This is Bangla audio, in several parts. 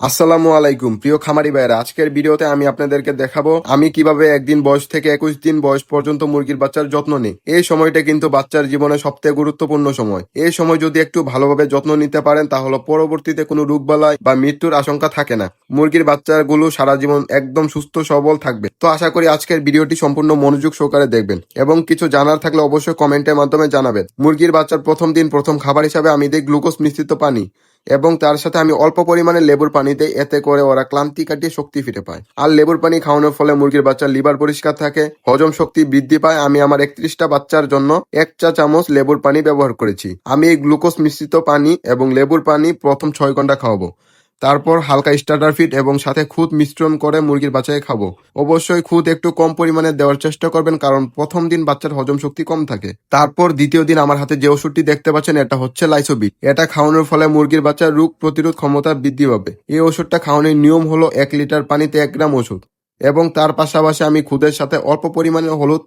আসসালামু আলাইকুম, প্রিয় খামারি ভাইয়েরা। আজকের ভিডিওতে আমি আপনাদেরকে দেখাবো, আমি কীভাবে একদিন বয়স থেকে একুশ দিন বয়স পর্যন্ত মুরগির বাচ্চার যত্ন নিই। এই সময়টা কিন্তু বাচ্চার জীবনে সবথেকে গুরুত্বপূর্ণ সময়। এই সময় যদি একটু ভালোভাবে যত্ন নিতে পারেন, তাহলে পরবর্তীতে কোনো রোগবালাই বা মৃত্যুর আশঙ্কা থাকে না। মুরগির বাচ্চাগুলো সারা জীবন একদম সুস্থ, সবল থাকবে। তো আশা করি আজকের ভিডিওটি সম্পূর্ণ মনোযোগ সহকারে দেখবেন। এবং কিছু জানার থাকলে অবশ্যই কমেন্টের মাধ্যমে জানাবেন। মুরগির বাচ্চার প্রথম দিন প্রথম খাবার হিসাবে আমি দিই গ্লুকোজ মিশ্রিত পানি। এবং তার সাথে আমি অল্প পরিমাণে লেবুর পানি দেই এতে করে ওরা ক্লান্তি কাটিয়ে শক্তি ফিরে পায়। আর লেবুর পানি খাওয়ানোর ফলে মুরগির বাচ্চার লিভার পরিষ্কার থাকে, হজম শক্তি বৃদ্ধি পায়। আমি আমার একত্রিশটা বাচ্চার জন্য এক চা চামচ লেবুর পানি ব্যবহার করেছি। আমি এই গ্লুকোজ মিশ্রিত পানি এবং লেবুর পানি প্রথম ছয় ঘণ্টা খাওয়াবো। তারপর হালকা স্টার্টার ফিট এবং সাথে খুদ মিশ্রণ করে মুরগির বাচ্চাকে খাব। অবশ্যই খুদ একটু কম পরিমাণে দেওয়ার চেষ্টা করবেন কারণ প্রথম দিন বাচ্চার হজম শক্তি কম থাকে। তারপর দ্বিতীয় দিন আমার হাতে যে ওষুধটি দেখতে পাচ্ছেন এটা হচ্ছে লাইসোবিট এটা খাওয়ানোর ফলে মুরগির বাচ্চার রোগ প্রতিরোধ ক্ষমতা বৃদ্ধি পাবে। এই ওষুধটা খাওয়ানোর নিয়ম হলো এক লিটার পানিতে এক গ্রাম ওষুধ এবং তার পাশাপাশি আমি খুদের সাথে অল্প পরিমাণে হলুদ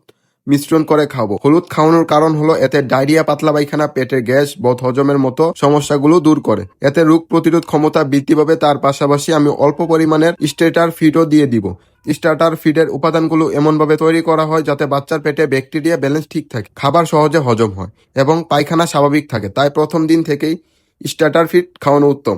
মিশ্রণ করে খাব। হলুদ খাওয়ানোর কারণ হলো এতে ডায়রিয়া, পাতলা পায়খানা পেটের গ্যাস, বদ হজমের মতো সমস্যাগুলো দূর করে। এতে রোগ প্রতিরোধ ক্ষমতা বৃদ্ধি পাবে, তার পাশাপাশি আমি অল্প পরিমাণের স্টেটার ফিডও দিয়ে দিব। স্টার্টার ফিডের উপাদানগুলো এমনভাবে তৈরি করা হয় যাতে বাচ্চার পেটে ব্যাকটেরিয়া ব্যালেন্স ঠিক থাকে, খাবার সহজে হজম হয় এবং পায়খানা স্বাভাবিক থাকে। তাই প্রথম দিন থেকেই স্টার্টার ফিড খাওয়ানো উত্তম।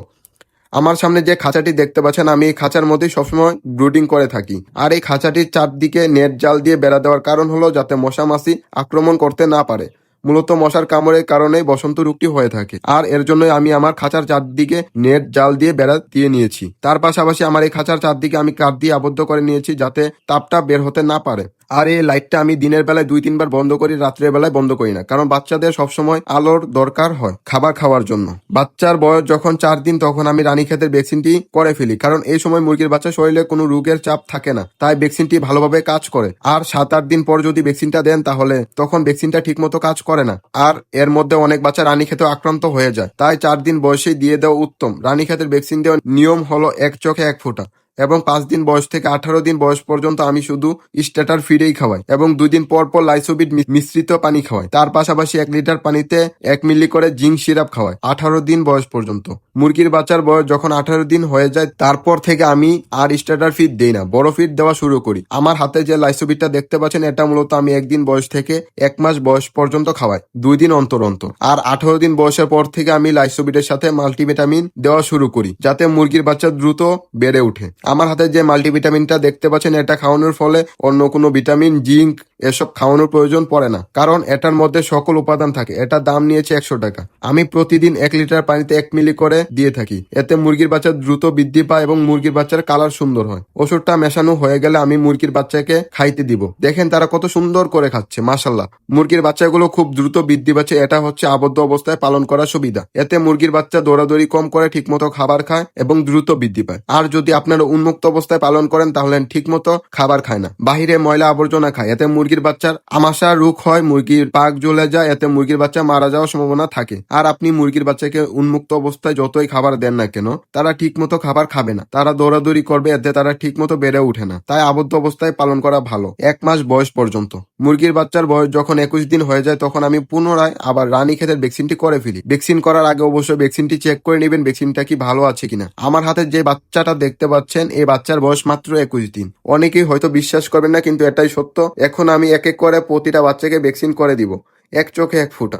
আমার সামনে যে খাঁচাটি দেখতে পাচ্ছেন, আমি এই খাঁচার মধ্যে সবসময় ব্রুডিং করে থাকি। আর এই খাঁচাটির চারদিকে নেট জাল দিয়ে বেড়া দেওয়ার কারণ হলো যাতে মশা মাছি আক্রমণ করতে না পারে। মূলত মশার কামড়ের কারণেই বসন্ত রোগটি হয়ে থাকে। আর এর জন্যই আমি আমার খাঁচার চারদিকে নেট জাল দিয়ে বেড়া দিয়ে নিয়েছি। তার পাশাপাশি আমার এই খাঁচার চারদিকে আমি কাঠ দিয়ে আবদ্ধ করে নিয়েছি যাতে তাপটা বের হতে না পারে। আর এই লাইটটা আমি দিনের বেলায় দুই, তিনবার বন্ধ করি, রাত্রের বেলায় বন্ধ করি না। কারণ বাচ্চাদের সবসময় আলোর দরকার হয় খাবার খাওয়ার জন্য। বাচ্চার বয়স যখন চার দিন, তখন আমি রানী রানীক্ষেতের ভ্যাকসিনটি করে ফেলি। কারণ এই সময় মুরগির বাচ্চা শরীরে কোনো রোগের চাপ থাকে না। তাই ভ্যাকসিনটি ভালোভাবে কাজ করে। আর সাত, আট দিন পর যদি ভ্যাকসিনটা দেন, তাহলে তখন ভ্যাকসিনটা ঠিকমতো কাজ করে না। আর এর মধ্যে অনেক বাচ্চা রানীক্ষেতে আক্রান্ত হয়ে যায়। তাই চার দিন বয়সেই দিয়ে দেওয়া উত্তম। রানী রানীক্ষেতের ভ্যাকসিন দেওয়ার নিয়ম হলো এক চোখে এক ফোঁটা। এবং পাঁচ দিন বয়স থেকে আঠারো দিন বয়স পর্যন্ত আমি শুধু স্ট্যাটার ফিরেই খাওয়াই এবং দুদিন পর পর লাইসোবিট মিশ্রিত পানি খাওয়াই। তার পাশাপাশি এক লিটার পানিতে এক মিলি করে জিঙ্ক সিরাপ খাওয়াই, আঠারো দিন বয়স পর্যন্ত। মুরগির বাচ্চার বয়স যখন আঠারো দিন হয়ে যায়, তারপর থেকে আমি আর স্টার্টার ফিড দেই না। বড় ফিড দেওয়া শুরু করি। আমার হাতে যে লাইসোবিটটা দেখতে পাচ্ছেন, এটা মূলত আমি একদিন বয়স থেকে এক মাস বয়স পর্যন্ত খাওয়াই, দুই দিন অন্তর অন্তর। আর আঠারো দিন বয়সের পর থেকে আমি লাইসোবিটের সাথে মাল্টিভিটামিন দেওয়া শুরু করি, যাতে মুরগির বাচ্চা দ্রুত বেড়ে ওঠে। আমার হাতে যে মাল্টিভিটামিনটা দেখতে পাচ্ছেন, এটা খাওয়ানোর ফলে অন্য কোনো ভিটামিন জিঙ্ক এসব খাওয়ানোর প্রয়োজন পড়ে না। কারণ এটার মধ্যে সকল উপাদান থাকে এটার দাম নিয়েছে একশো টাকা। আমি প্রতিদিন এক লিটার পানিতে এক মিলি করে দিয়ে থাকি। এতে মুরগির বাচ্চা দ্রুত বৃদ্ধি পায় এবং মুরগির বাচ্চার কালার সুন্দর হয়। ওষুধটা মেশানো হয়ে গেলে আমি মুরগির বাচ্চাকে খাইতে দিব। দেখেন তারা কত সুন্দর করে খাচ্ছে মাসাল্লাহ মুরগির বাচ্চাগুলো খুব দ্রুত বৃদ্ধি পাচ্ছে, এটা হচ্ছে আবদ্ধ অবস্থায় পালন করার সুবিধা। এতে মুরগির বাচ্চা দৌড়াদৌড়ি কম করে ঠিকমতো খাবার খায় এবং দ্রুত বৃদ্ধি পায়। আর যদি আপনারা উন্মুক্ত অবস্থায় পালন করেন, তাহলে ঠিকমতো খাবার খায় না। বাহিরে ময়লা আবর্জনা খায়, এতে মুরগির বাচ্চার আমাশা রোগ হয়, মুরগির পাক জ্বলে যায়, এতে মুরগির বাচ্চা মারা যাওয়ার সম্ভাবনা থাকে। আর আপনি মুরগির বাচ্চাকে উন্মুক্ত অবস্থায় যতই খাবার দেন না কেন, তারা ঠিকমতো খাবার খাবে না। তারা দৌড়াদৌড়ি করবে, এতে তারা ঠিকমতো বেড়ে ওঠে না। তাই আবদ্ধ অবস্থায় পালন করা ভালো। এক মাস বয়স পর্যন্ত। মুরগির বাচ্চার বয়স যখন একুশ দিন হয়ে যায়, তখন আমি পুনরায় আবার রানী ক্ষেতের ভ্যাকসিনটি করে ফেলি। ভ্যাকসিন করার আগে অবশ্যই ভ্যাকসিনটি চেক করে নেবেন, ভ্যাকসিনটা কি ভালো আছে কিনা। আমার হাতে যে বাচ্চাটা দেখতে পাচ্ছেন এই বাচ্চার বয়স মাত্র একুশ দিন। অনেকেই হয়তো বিশ্বাস করবেন না, কিন্তু এটাই সত্য। এখন আমি এক এক করে প্রতিটা বাচ্চাকে ভ্যাকসিন করে দিব। এক চোখে এক ফুটা।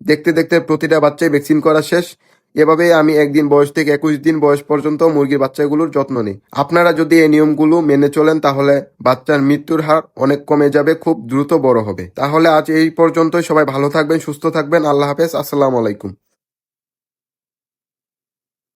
দেখতে দেখতে প্রতিটা বাচ্চাই ভ্যাকসিন করা শেষ। এভাবে আমি একদিন বয়স থেকে একুশ দিন বয়স পর্যন্ত মুরগির বাচ্চাগুলোর যত্ন নিই। আপনারা যদি এই নিয়মগুলো মেনে চলেন, তাহলে বাচ্চার মৃত্যুর হার অনেক কমে যাবে, খুব দ্রুত বড় হবে। তাহলে আজ এই পর্যন্তই। সবাই ভালো থাকবেন, সুস্থ থাকবেন। আল্লাহ হাফেজ। আসসালাম আলাইকুম।